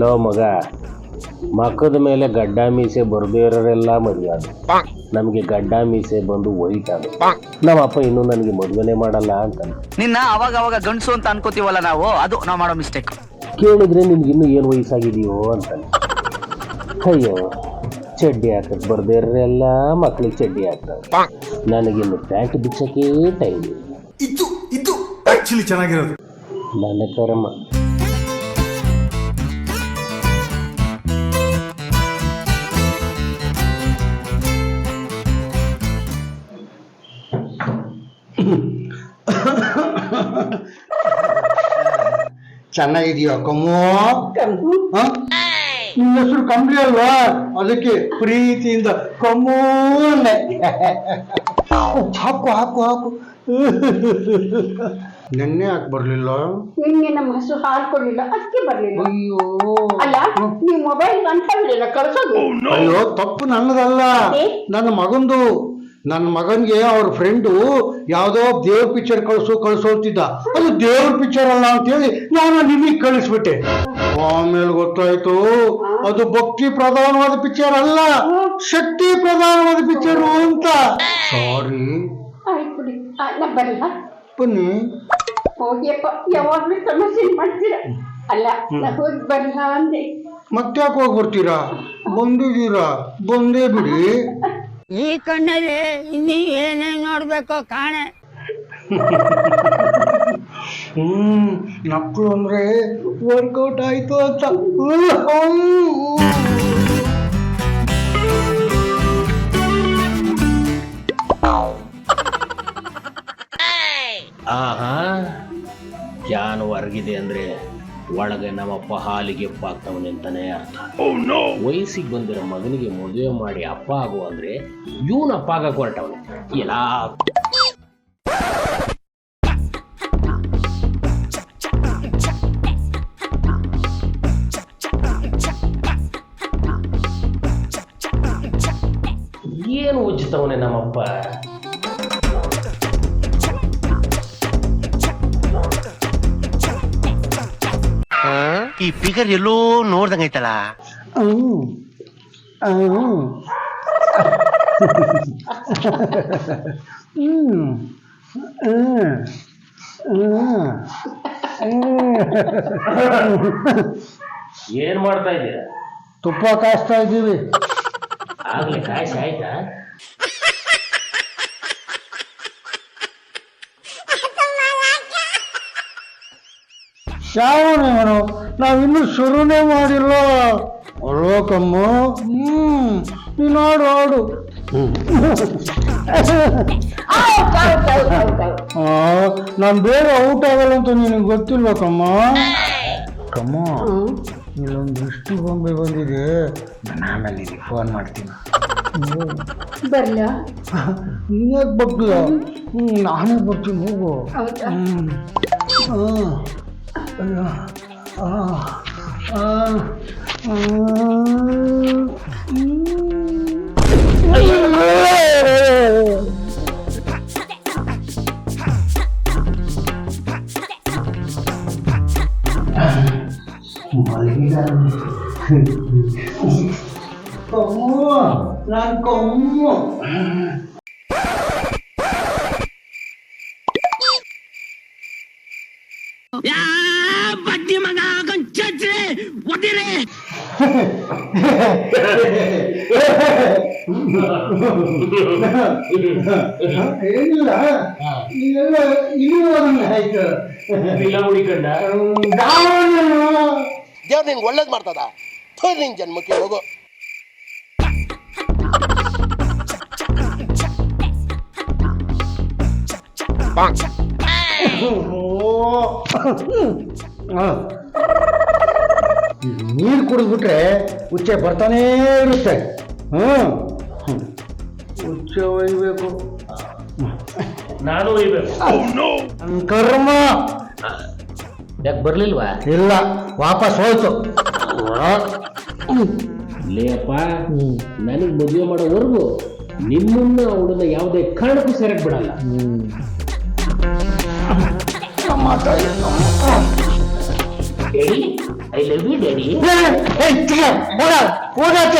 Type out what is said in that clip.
Low ಮಗ ಮಕ್ಕದ ಮೇಲೆ ಗಡ್ಡ ಮೀಸೆ ಬರ್ದಿರೋರೆಲ್ಲ ಮದುವೆ ಅದು ನಮಗೆ ಗಡ್ಡ ಮೀಸೆ ಬಂದು ವೈಟ್ ಅದು. ನಮ್ಮಪ್ಪ ಇನ್ನೂ ನನಗೆ ಮದುವೆನೇ ಮಾಡಲ್ಲ ಅಂತ ನಿನ್ನ ಅವಾಗ ಅವಾಗ ಗಂಡಸು ಅಂತ ಅನ್ಕೋತೀವಲ್ಲ ನಾವು ಅದು ನಾವು ಮಾಡೋ ಮಿಸ್ಟೇಕ್ ಕೇಳಿದ್ರೆ ನಿನ್ಗೆ ಇನ್ನೂ ಏನು ವಯಸ್ಸಾಗಿದೆಯೋ ಅಂತ ಅಯ್ಯೋ ಚಡ್ಡಿ ಹಾಕಕ್ ಬರ್ದಿರೋರೆಲ್ಲ ಮಕ್ಳಿಗೆ ಚಡ್ಡಿ ಹಾಕ್ತಾರೆ. ನನಗಿನ್ನು ಪ್ಯಾಂಟ್ ಬಿಚ್ಚಕ್ಕೆ ಟೈಮ್ ಇದು ಇದು ಆಕ್ಚುಲಿ ಚೆನ್ನಾಗಿರೋದು. ನನ್ನ ಕರ್ಮ. ಚೆನ್ನಾಗಿದೆಯೋ ಕಮ್ಮು? ನಿನ್ನ ಹೆಸರು ಕಂಬಳಿ ಅಲ್ವಾ? ಅದಕ್ಕೆ ಪ್ರೀತಿಯಿಂದ ಕಮ್ಮು. ಹಾಕು ಹಾಕು ಹಾಕು. ನೆನ್ನೆ ಯಾಕೆ ಬರ್ಲಿಲ್ಲ? ನಿನ್ನೆ ನಮ್ಮ ಹಸು ಹಾಲು ಕೊಡ್ಲಿಲ್ಲ ಅದಕ್ಕೆ ಬರ್ಲಿಲ್ಲ. ಅಯ್ಯೋ. ಅಲ್ಲ ನೀವು ಮೊಬೈಲ್ ಅಂತ ಕಳ್ಸೋದು. ಅಯ್ಯೋ ತಪ್ಪು ನನ್ನದಲ್ಲ. ನನ್ನ ಮಗಂದು. ನನ್ನ ಮಗನ್ಗೆ ಅವ್ರ ಫ್ರೆಂಡು ಯಾವುದೋ ದೇವ್ರ ಪಿಕ್ಚರ್ ಕಳಿಸು ಕಳಿಸೋತಿದ್ದ ಅದು ದೇವ್ರ ಪಿಕ್ಚರ್ ಅಲ್ಲ ಅಂತೇಳಿ ನಾನು ನಿಮಗೆ ಕಳಿಸ್ಬಿಟ್ಟೆ. ಆಮೇಲೆ ಗೊತ್ತಾಯ್ತು ಅದು ಭಕ್ತಿ ಪ್ರಧಾನವಾದ ಪಿಕ್ಚರ್ ಅಲ್ಲ ಶಕ್ತಿ ಪ್ರಧಾನವಾದ ಪಿಕ್ಚರು ಅಂತ. ಸಾರಿ ಆಯ್ತು ಬಿಡಿ. ಆ, ನಾ ಬರಲ್ಲ ಬನ್ನಿ. ಹೋಗಿಯಪ್ಪ ಯಾವಾಗ್ಲೂ ಸಮಸ್ಯೆ ಮಾಡ್ತೀರ? ಅಲ್ಲ ನಾ ಹೋಗಿ ಬರಲ್ಲ ಅಂದೆ. ಮತ್ತ್ಯಾಕೆ ಹೋಗ್ಬರ್ತೀರಾ ಬಂದಿದ್ದೀರಾ? ಬಂದೇ ಬಿಡಿ. ಈ ಕಣ್ಣಲ್ಲಿ ಇನ್ನೀ ಏನೇನ್ ನೋಡ್ಬೇಕೋ ಕಾಣೆ. ಹ್ಮ್ ಮಕ್ಕಳು ಅಂದ್ರೆ ವರ್ಕೌಟ್ ಆಯ್ತು ಅಂತ. ಆಹಾ ಹೊರಗಿದೆ ಅಂದ್ರೆ. ಒಳಗೆ ನಮ್ಮಪ್ಪ ಹಾಲಿಗೆ ಅಪ್ಪ ಆಗ್ತಾವನೆ ಅಂತಾನೆ ಅರ್ಥ. ವಯಸ್ಸಿಗೆ ಬಂದಿರೋ ಮಗನಿಗೆ ಮದುವೆ ಮಾಡಿ ಅಪ್ಪ ಆಗು ಅಂದ್ರೆ ಇವನು ಅಪ್ಪ ಆಗ ಹೊರಟವನೆ. ಎಲ್ಲ ಏನು ಉಚಿತವನೇ ನಮ್ಮಪ್ಪ? ಈ ಫಿಗರ್ ಎಲ್ಲೋ ನೋಡ್ದಂಗೈತಲ್ಲ ಏನ್ ಮಾಡ್ತಾ ಇದ್ದೀರಾ? ತುಪ್ಪ ಕಾಯಿಸ್ತಾ ಇದ್ದೀವಿ. ಆಗ್ಲಿ ಕಾಯಿಸಿ ಆಯ್ತಾ? ಶಾವಣವನು ನಾವಿನ್ನೂ ಶುರುನೇ ಮಾಡಿಲ್ಲ. ಅಲ್ಲೋಕಮ್ಮ ಹ್ಞೂ ಹ್ಮ್. ನೀನು ಆಡು ಆಡು ನಾನು ಬೇಗ ಔಟ್ ಆಗಲ್ಲ ಅಂತ ನಿನಗೆ ಗೊತ್ತಿಲ್ಲ ಕಮ್ಮ? ಕಮ್ಮ ಇಲ್ಲೊಂದು ಇಷ್ಟು ಬೊಂಬೆ ಬಂದಿದೆ. ನಾನು ಆಮೇಲೆ ಫೋನ್ ಮಾಡ್ತೀನಿ. ಬರ್ಲಾ? ನೀನ್ಯಾಕೆ ಬರ್ತೀಯ? ಹ್ಞೂ ನಾನೇ ಬರ್ತೀನಿ ಹೋಗು. ಹೌದಾ? cậu mua làm cậu mua Yeah! ಒದಿರೆ ಏನಿಲ್ಲ. ಆಯ್ತು. ಇಲ್ಲ ಹುಡಿಕಂಡ ದೇವ್ರು ನಿನ್ಗೆ ಒಳ್ಳೇದ್ ಮಾಡ್ತದ? ಥೋರ್ ನಿನ್ ಜನ್ಮಕ್ಕೆ ಹೋಗು. ನೀರು ಕುಡಿದ್ಬಿಟ್ರೆ ಉಚ್ಚೆ ಬರ್ತಾನೇ ಇರುತ್ತೆ. ಹ್ಮ್. ಹ್ಮ್. ಉಚ್ಚೆ ಒಯ್ಬೇಕು. ನಾನು ಒಯ್ಬೇಕು. ನನ್ ಕರ್ಮ. ಯಾಕೆ ಬರ್ಲಿಲ್ವಾ? ಇಲ್ಲ. ವಾಪಸ್ ಹೋಯ್ತು. ಲೇಪ್ಪ ನನಗೆ ಮದುವೆ ಮಾಡೋವರೆಗೂ ನಿಮ್ಮನ್ನ ಅವಳನ್ನ ಯಾವುದೇ ಕಾರಣಕ್ಕೂ ಸೆರೆಕ್ ಬಿಡಲ್ಲ. Daddy, I love you, Daddy. Hey, hey, போடா போடாத